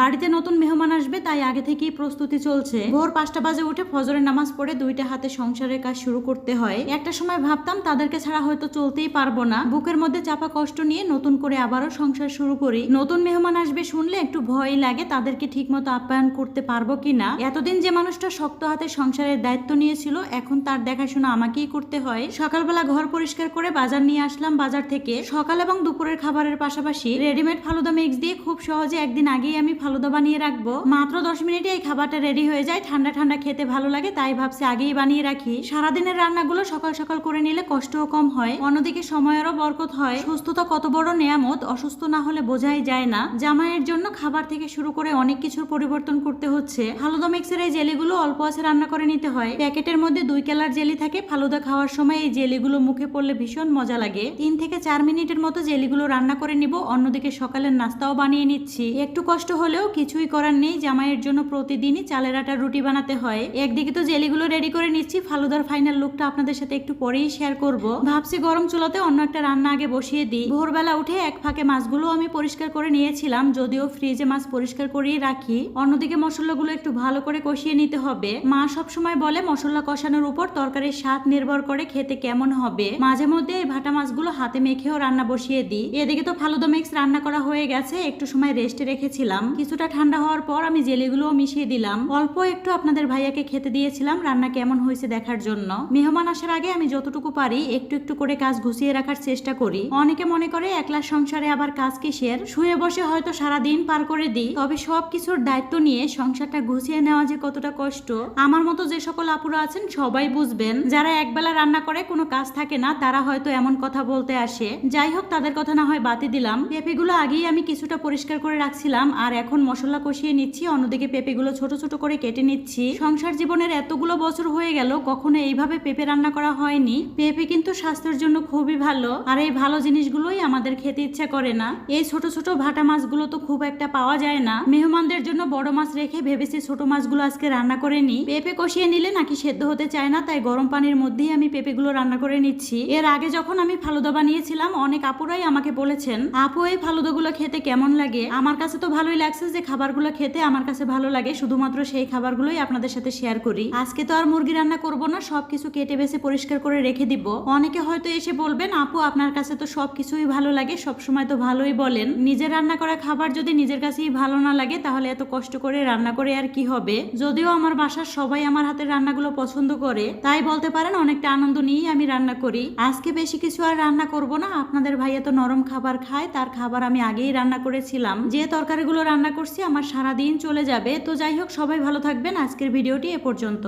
বাড়িতে নতুন মেহমান আসবে, তাই আগে থেকেই প্রস্তুতি চলছে। ভোর পাঁচটা বাজে উঠে ফজরের নামাজ পড়ে দুইটা হাতে সংসারের কাজ শুরু করতে হয়। একটা সময় ভাবতাম, তাদেরকে ছাড়া হয়তো চলতেই পারব না। বুকের মধ্যে চাপা কষ্ট নিয়ে নতুন করে আবারও সংসার শুরু করি। নতুন মেহমান আসবে শুনলে একটু ভয় লাগে, তাদেরকে ঠিকমতো আপ্যায়ন করতে পারব কিনা। এতদিন যে মানুষটা শক্ত হাতে সংসারের দায়িত্ব নিয়েছিল, এখন তার দেখাশোনা আমাকেই করতে হয়। সকালবেলা ঘর পরিষ্কার করে বাজার নিয়ে আসলাম বাজার থেকে। সকাল এবং দুপুরের খাবারের পাশাপাশি রেডিমেড ফালুদা মিক্স দিয়ে খুব সহজে একদিন আগেই আমি ফালুদা বানিয়ে রাখব। মাত্র দশ মিনিটে এই খাবারটা রেডি হয়ে যায়। ঠান্ডা ঠান্ডা খেতে ভালো লাগে, তাই ভাবছি আগেই বানিয়ে রাখি। সারাদিনের রান্নাগুলো সকাল সকাল করে নিলে কষ্টও কম হয়। অন্যদিকে সময়েরও বরকত হয়। সুস্থতা কত বড় নেয়ামত, অসুস্থ না হলে বোঝাই যায় না। জামাইয়ের জন্য খাবার থেকে শুরু করে অনেক কিছুর পরিবর্তন করতে হচ্ছে। ফালুদা মিক্সের এই জেলিগুলো অল্প আছে রান্না করে নিতে হয়। প্যাকেটের মধ্যে দুই কালার জেলি থাকে। ফালুদা খাওয়ার সময় এই জেলিগুলো মুখে পড়লে ভীষণ মজা লাগে। তিন থেকে চার মিনিটের মতো জেলিগুলো রান্না করে নিব। অন্যদিকে সকালের নাস্তাও বানিয়ে নিচ্ছি। একটু কষ্ট হলেও কিছুই করার নেই, জামাইয়ের জন্য প্রতিদিনই চালের আটার রুটি বানাতে হয়। একদিকে তো জেলিগুলো রেডি করে নিচ্ছি, ফালুদার ফাইনাল লুকটা আপনাদের সাথে একটু পরেই শেয়ার করব। ভাবছি গরম চুলাতে অন্য একটা রান্না আগে বসিয়ে দিই। ভোরবেলা উঠে এক ফাঁকে মাছগুলো আমি পরিষ্কার করে নিয়েছিলাম, যদিও ফ্রিজে মাছ পরিষ্কার করিয়ে রাখি। অন্যদিকে মশলাগুলো একটু ভালো করে কষিয়ে নিতে হবে। মা সব সময় বলে, মশলা কষানোর উপর তরকারির স্বাদ নির্ভর করে খেতে কেমন হবে। মাঝে মধ্যে এই ভাটা মাছগুলো হাতে মেখেও রান্না বসিয়ে দিই। এদিকে তো ফালুদা মিক্স রান্না করা হয়ে গেছে, একটু সময় রেস্টে রেখেছিলাম। কিছুটা ঠান্ডা হওয়ার পর আমি জেলিগুলোও মিশিয়ে দিলাম। অল্প একটু আপনাদের ভাইয়াকে খেতে দিয়েছিলাম, রান্না কেমন হয়েছে দেখার জন্য। মেহমান আসার আগে আমি যতটুকু পারি একটু একটু করে কাজ গুছিয়ে রাখার চেষ্টা করি। অনেকে মনে করে একলা সংসারে আবার কাজ কিসের? শুয়ে বসে হয়তো সারা দিন পার করে দিই, তবে সব কিছুর দায়িত্ব নিয়ে সংসারটা গুছিয়ে নেওয়া যে কতটা কষ্ট, আমার মতো যে সকল আপুরা আছেন সবাই বুঝবেন। যারা একবেলা রান্না করে কোনো কাজ থাকে না, তারা হয়তো এমন কথা বলতে আসে। যাই হোক, তাদের কথা না হয় বাতি দিলাম। পেঁপেগুলো আগেই আমি কিছুটা পরিষ্কার করে রাখছিলাম, আর এখন মশলা কষিয়ে নিচ্ছি, অন্যদিকে পেঁপেগুলো ছোট ছোট করে কেটে নিচ্ছি। সংসার জীবনের এতগুলো বছর হয়ে গেল, কখনো এইভাবে পেঁপে রান্না করা হয়নি। পেঁপে কিন্তু স্বাস্থ্যের জন্য খুবই ভালো, আর এই ভালো জিনিসগুলোই আমাদের খেতে ইচ্ছা করে না। এই ছোট ছোট ভাটা মাছগুলো তো খুব একটা পাওয়া যায় না। মেহমানদের জন্য বড় মাছ রেখে ভেবেছি ছোট মাছগুলো আজকে রান্না করে নি পেঁপে কষিয়ে নিলে নাকি সেদ্ধ হতে চায় না, তাই গরম পানির মধ্যেই আমি পেঁপেগুলো রান্না করে নিচ্ছি। এর আগে যখন আমি ফালুদা বানিয়েছিলাম, অনেক আপুরাই আমাকে বলেছেন, আপু, এই ফালুদাগুলো খেতে কেমন লাগে? আমার কাছে তো ভালোই লাগছে যে খাবারগুলো খেতে আমার কাছে ভালো লাগে, শুধুমাত্র সেই খাবারগুলোই আপনাদের সাথে শেয়ার করি। আজকে তো আর মুরগি রান্না করব না, সবকিছু কেটে বেছে পরিষ্কার করে রেখে দিব। অনেকে হয়তো এসে বলবেন, আপু, আপনার কাছে তো সবকিছুই ভালো লাগে সব সময় তো ভালোই বলেন। নিজের রান্না করা খাবার যদি নিজের কাছেই ভালো না লাগে, তাহলে এত কষ্ট করে রান্না করে আর কি হবে? যদিও আমার বাসার সবাই আমার হাতের রান্নাগুলো পছন্দ করে, তাই বলতে পারেন অনেকটা আনন্দ নিয়েই আমি রান্না করি। আজকে বেশি কিছু আর রান্না করব না, আপনাদের ভাইয়া তো নরম খাবার খায়, তার খাবার আমি আগেই রান্না করেছিলাম। যে তরকারিগুলো রান্না করছি, আমার সারা দিন চলে যাবে। তো যাই হোক, সবাই ভালো থাকবেন। আজকের ভিডিওটি এ পর্যন্ত।